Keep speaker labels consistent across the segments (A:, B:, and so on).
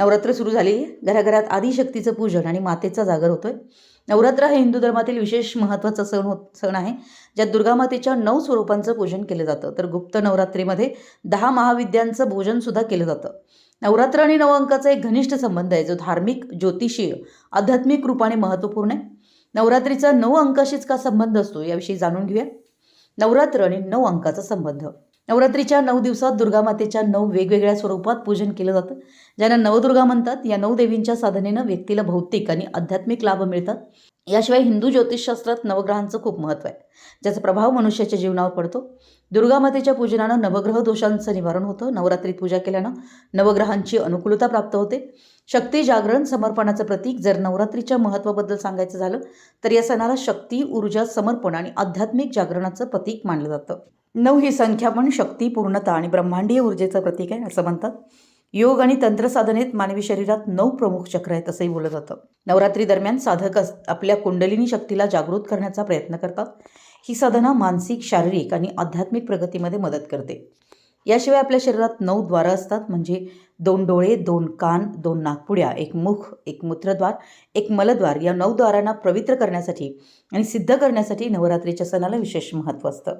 A: नवरात्र सुरू झाली. घराघरात आदिशक्तीचं पूजन आणि मातेचा जागर होतोय. नवरात्र हे हिंदू धर्मातील विशेष महत्त्वाचा सण होत सण आहे. ज्यात दुर्गामातेच्या नऊ स्वरूपांचं पूजन केलं जातं. तर गुप्त नवरात्रीमध्ये दहा महाविद्यांचं भोजनसुद्धा केलं जातं. नवरात्र आणि नव अंकाचा एक घनिष्ठ संबंध आहे जो धार्मिक ज्योतिषीय आध्यात्मिक रूपाने महत्त्वपूर्ण आहे. नवरात्रीचा नऊ अंकाशीच का संबंध असतो याविषयी जाणून घेऊया. नवरात्र आणि नऊ अंकाचा संबंध. नवरात्रीच्या नऊ दिवसात दुर्गामातेच्या नऊ वेगवेगळ्या स्वरूपात पूजन केलं जातं. ज्यांना नवदुर्गा म्हणतात या नऊ देवींच्या साधनेनं व्यक्तीला भौतिक आणि आध्यात्मिक लाभ मिळतात. याशिवाय हिंदू ज्योतिषशास्त्रात नवग्रहांचं खूप महत्त्व आहे ज्याचा प्रभाव मनुष्याच्या जीवनावर पडतो. दुर्गामातेच्या पूजनानं नवग्रह दोषांचं निवारण होतं. नवरात्रीत पूजा केल्यानं नवग्रहांची अनुकूलता प्राप्त होते. शक्ती जागरण समर्पणाचं प्रतीक जर नवरात्रीच्या महत्त्वाबद्दल सांगायचं झालं तर या सणाला शक्ती ऊर्जा समर्पण आणि आध्यात्मिक जागरणाचं प्रतीक मानलं जातं. नऊ ही संख्या पण शक्ती पूर्णता आणि ब्रह्मांडीय ऊर्जेचं प्रतीक आहे असं म्हणतात. योग आणि तंत्रसाधनेत मानवी शरीरात नऊ प्रमुख चक्र आहेत असंही बोललं जातं. नवरात्री दरम्यान साधक अस- आपल्या कुंडलिनी शक्तीला जागृत करण्याचा प्रयत्न करतात. ही साधना मानसिक शारीरिक आणि आध्यात्मिक प्रगतीमध्ये मदत करते. याशिवाय आपल्या शरीरात नऊ द्वारं असतात म्हणजे दोन डोळे दोन कान दोन नागपुड्या एक मुख एक मूत्रद्वार एक मलद्वार. या नऊ द्वारांना पवित्र करण्यासाठी आणि सिद्ध करण्यासाठी नवरात्रीच्या सणाला विशेष महत्त्व असतं.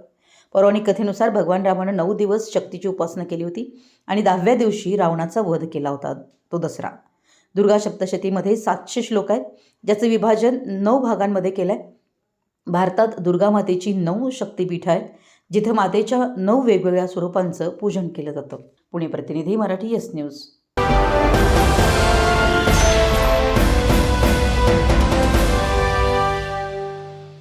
A: पौराणिक कथेनुसार भगवान रामानं नऊ दिवस शक्तीची उपासना केली होती आणि दहाव्या दिवशी रावणाचा वध केला होता तो दसरा. दुर्गा सप्तशतीमध्ये सातशे श्लोक आहेत ज्याचं विभाजन नऊ भागांमध्ये केलं आहे भारतात दुर्गा मातेची नऊ शक्तीपीठ आहेत जिथं मातेच्या नऊ वेगवेगळ्या स्वरूपांचं पूजन केलं जातं. पुणे प्रतिनिधी मराठी एस न्यूज.